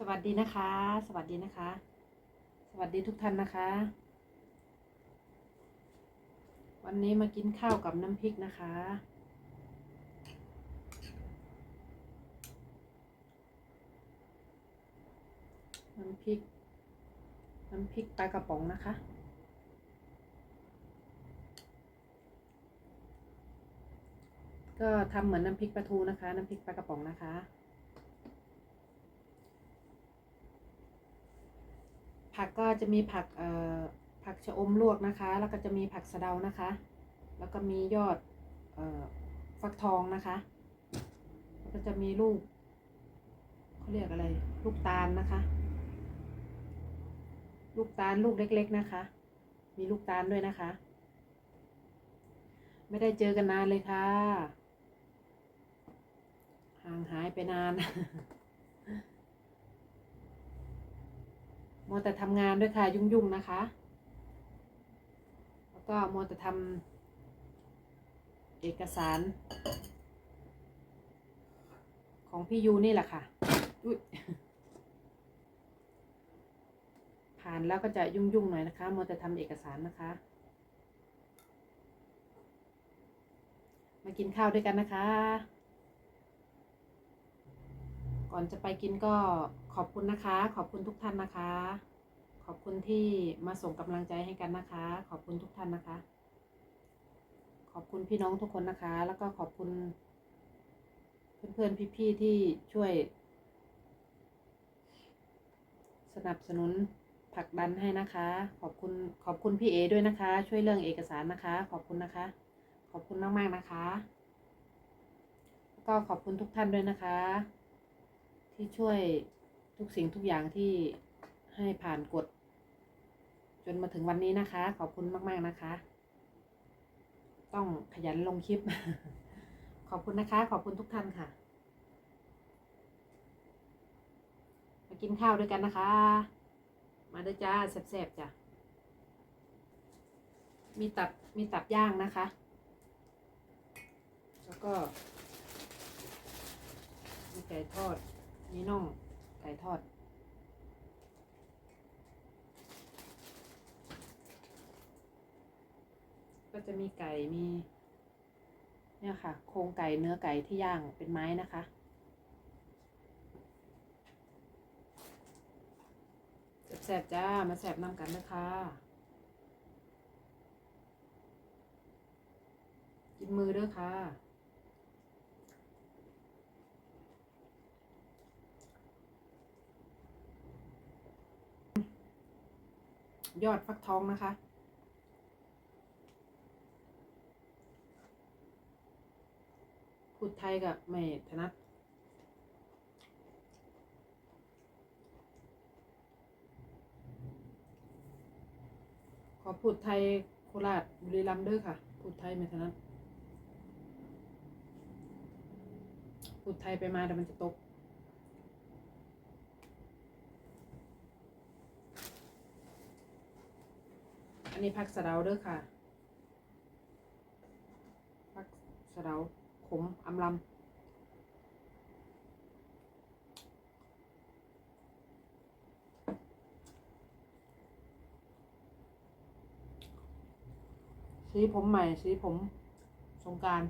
สวัสดีนะคะ สวัสดีนะคะ สวัสดีทุกท่านนะคะ วันนี้มากินข้าวกับน้ำพริกนะคะ น้ำพริก น้ำพริกปลากระป๋องนะคะก็ทำเหมือนน้ำพริกปลาทูนะคะ น้ำพริกปลากระป๋องนะคะ ผักก็จะมีผักเอ่อผักชะอมลวกนะคะ แล้วก็จะมีผักสะเดานะคะ แล้วก็มียอดเอ่อฟักทองนะคะ แล้วก็จะมีลูกเขาเรียกอะไร ลูกตาลนะคะ ลูกตาลลูกเล็ก ๆนะคะ มีลูกตาลด้วยนะคะ ไม่ได้เจอกันนานเลยค่ะ ห่างหายไปนาน มัวแต่ทำงานด้วยค่ะยุ่งๆนะคะ แล้วก็มัวแต่ทำเอกสาร ของพี่ยูนี่แหละค่ะอุ๊ยผ่านแล้วก็จะยุ่งๆหน่อยนะคะมัวแต่ทำเอกสารนะคะ มากินข้าวด้วยกันนะคะ ก่อนจะไปกินก็ขอบคุณนะคะ ขอบคุณทุกท่านนะคะ ขอบคุณที่มาส่งกำลังใจให้กันนะคะ ขอบคุณทุกท่านนะคะ ขอบคุณพี่น้องทุกคนนะคะ แล้วก็ขอบคุณเพื่อนๆพี่ๆที่ช่วย สนับสนุนผลักดันให้นะคะ ขอบคุณขอบคุณพี่เอด้วยนะคะ ช่วยเรื่องเอกสารนะคะ ขอบคุณนะคะ ขอบคุณมากๆนะคะ ก็ขอบคุณทุกท่านด้วยนะคะ ที่ช่วยทุกสิ่งทุกอย่างที่ให้ผ่านกฎจนมาถึงวันนี้นะคะ ขอบคุณมาก ๆ นะคะ ต้องขยันลงคลิป ขอบคุณนะคะ ขอบคุณทุกท่านค่ะ มากินข้าวด้วยกันนะคะ มาด้วยจ้าแซ่บๆจ้ะมีตับมีตับย่างนะคะ แล้วก็มีไก่ทอด มีน่องไก่ทอด ก็จะมีไก่มี เนี่ยค่ะ โครงไก่เนื้อไก่ที่ย่างเป็นไม้นะคะแสบจ้า มาแสบน้ำกันนะคะกินมือเด้อค่ะ ยอดฟักทองนะคะ พูดไทยกับไม่ถนัดขอพูดไทยโคราชบุรีรัมย์ด้วยค่ะ พูดไทยไม่ถนัดพูดไทยไปมาเดี๋ยวมันจะตก อันนี้ผักสะเดาเด้อค่ะผักสะเดาขมอำลำสีผมใหม่สีผมสงการ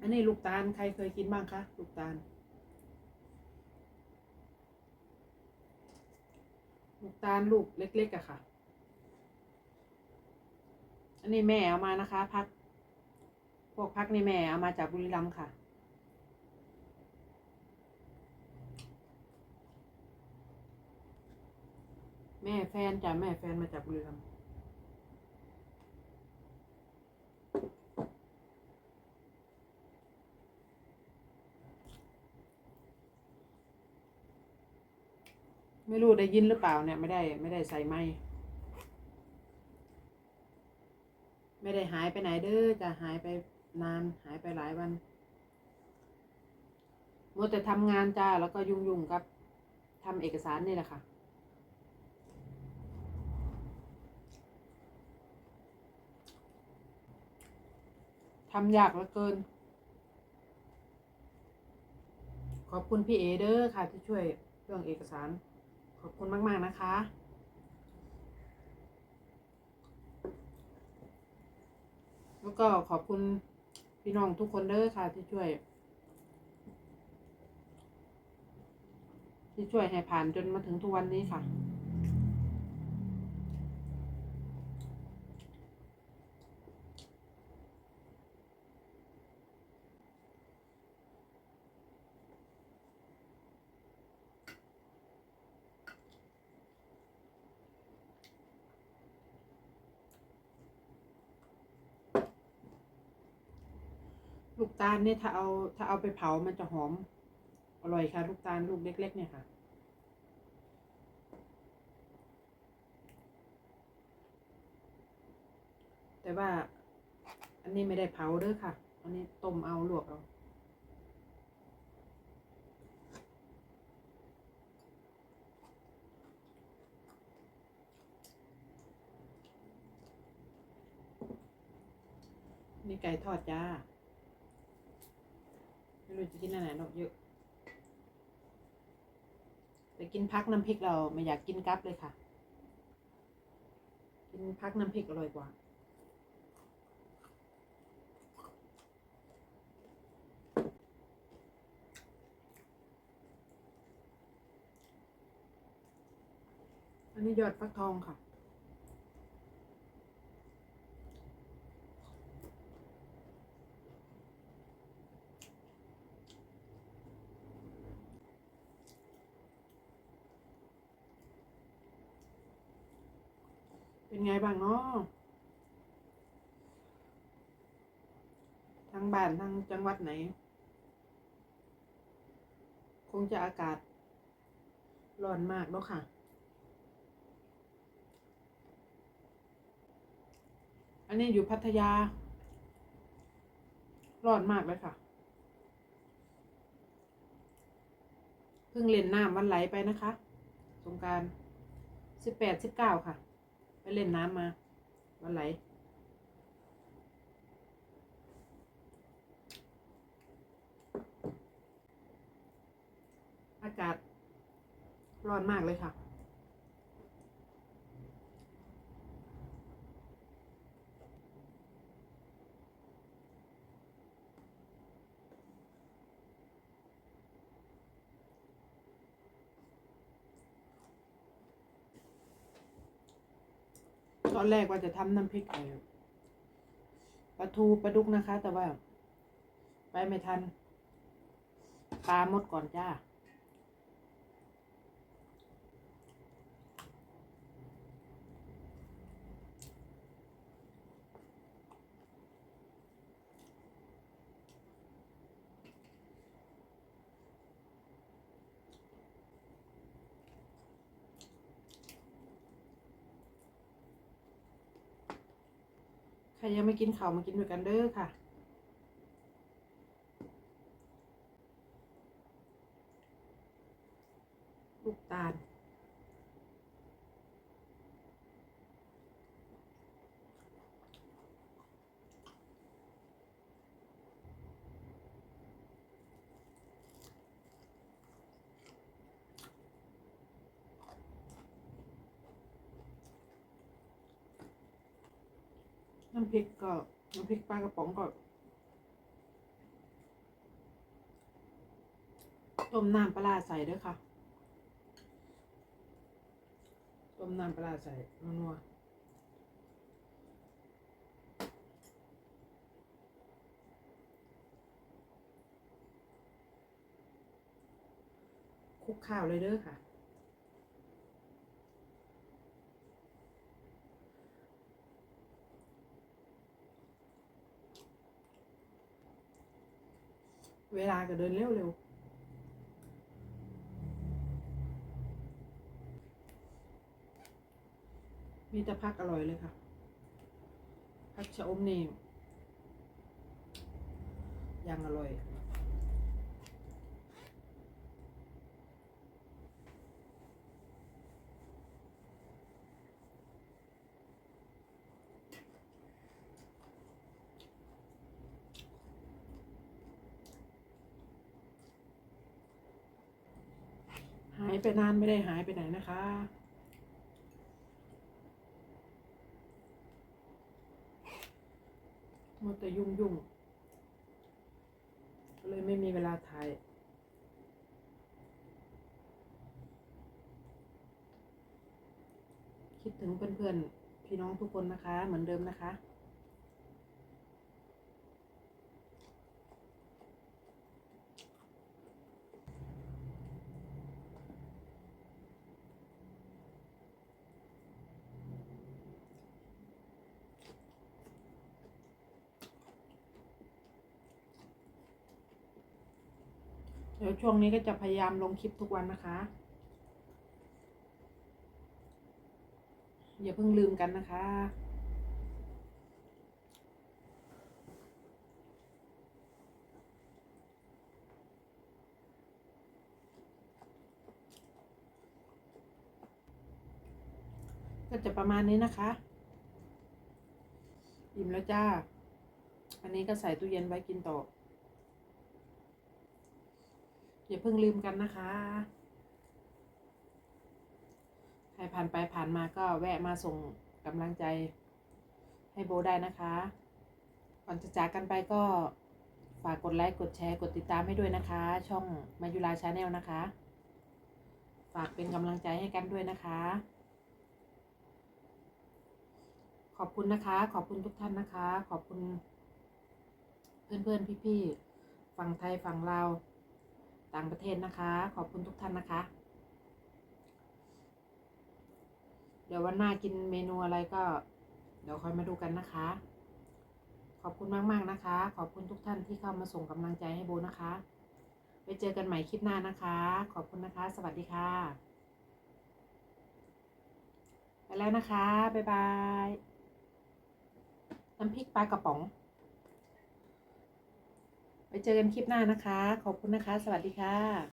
อันนี้ลูกตาล ใครเคยกินบ้างคะ ลูกตาล ลูกตาลลูกเล็กๆอะค่ะ อันนี้แม่เอามานะคะ พัก พวกพักนี่แม่เอามาจากบุรีรัมย์ค่ะ แม่แฟนจ้ะแม่แฟนมาจากบุรีรัมย์ ไม่รู้ได้ยินหรือเปล่าเนี่ยไม่ได้ไม่ได้ใส่ไม้ไม่ได้หายไปไหนเด้อจะหายไปนานหายไปหลายวันมัวแต่ทำงานจ้าแล้วก็ยุ่งๆกับทำเอกสารนี่แหละค่ะ ทำยากเหลือเกิน ขอบคุณพี่เอเด้อค่ะที่ช่วยเรื่องเอกสาร ขอบคุณมาก ๆ นะคะ แล้วก็ขอบคุณพี่น้องทุกคนเด้อค่ะที่ช่วย ที่ช่วยให้ผ่านจนมาถึงทุกวันนี้ค่ะ ลูกตาลเนี่ยถ้าเอาถ้าเอาไปเผามันจะหอม อร่อยค่ะ ลูกตาลลูกเล็ก ๆ เนี่ยค่ะ แต่ว่า อันนี้ไม่ได้เผาเด้อค่ะ อันนี้ต้มเอาลวกเอานี่ไก่ทอดจ้าูจะกินอะไรเนอะเยอะแต่กินพักน้ำพริกเราไม่อยากกินกับเลยค่ะ กินพักน้ำพริกอร่อยกว่า อันนี้ยอดฟักทองค่ะ เป็นไงบ้างเนาะทางบ้านทางจังหวัดไหน คงจะอากาศร้อนมากเนาะค่ะอันนี้อยู่พัทยา ร้อนมากเลยค่ะ เพิ่งเล่นน้ำวันไหลไปนะคะ สงการสิบแปดสิบเก้าค่ะ ไปเล่นน้ำมา วันไหลอากาศร้อนมากเลยค่ะ อนแรกว่าจะทำน้ำพริกไอ้ปลาทูปลาดุกนะคะ แต่ว่า ไปไม่ทันปลาหมดก่อนจ้า ใครยังไม่กินข้าวมากินด้วยกันเด้อค่ะ ลูกตาล น้ำพริกก็น้ำพริกปลากระป๋องก็ต้มน้ำปลาใส่ด้วยค่ะ ต้มน้ำปลาใส่นัวๆคุกข้าวเลยเด้อค่ะ เวลาก็เดินเร็วเร็วมีแต่พักอร่อยเลยค่ะพักชะอมนี่ยังอร่อย อ ไปนานไม่ได้หายไปไหนนะคะ มัวแต่ยุ่งยุ่งก็เลยไม่มีเวลาถ่ายคิดถึงเพื่อนๆ พี่น้องทุกคนนะคะ เหมือนเดิมนะคะ เดี๋ยวช่วงนี้ก็จะพยายามลงคลิปทุกวันนะคะ อย่าเพิ่งลืมกันนะคะ ก็จะประมาณนี้นะคะ อิ่มแล้วจ้า อันนี้ก็ใส่ตู้เย็นไว้กินต่อ อย่าเพิ่งลืมกันนะคะ ใครผ่านไปผ่านมาก็แวะมาส่งกำลังใจให้โบได้นะคะ ก่อนจะจากกันไปก็ฝากกดไลค์ กดแชร์ กดติดตามให้ด้วยนะคะ ช่องมายุราชาแนลนะคะ ฝากเป็นกำลังใจให้กันด้วยนะคะ ขอบคุณนะคะ ขอบคุณทุกท่านนะคะ ขอบคุณ เพื่อนๆ พี่ๆ ฝั่งไทย ฝั่งลาว ต่างประเทศนะคะ ขอบคุณทุกท่านนะคะ เดี๋ยววันหน้ากินเมนูอะไรก็ เดี๋ยวคอยมาดูกันนะคะ ขอบคุณมากๆนะคะ ขอบคุณทุกท่านที่เข้ามาส่งกำลังใจให้โบนะคะไปเจอกันใหม่คลิปหน้านะคะ ขอบคุณนะคะ สวัสดีค่ะ ไปแล้วนะคะ บ๊ายบาย น้ำพริกปลากระป๋อง ไปเจอกันคลิปหน้านะคะ ขอบคุณนะคะ สวัสดีค่ะ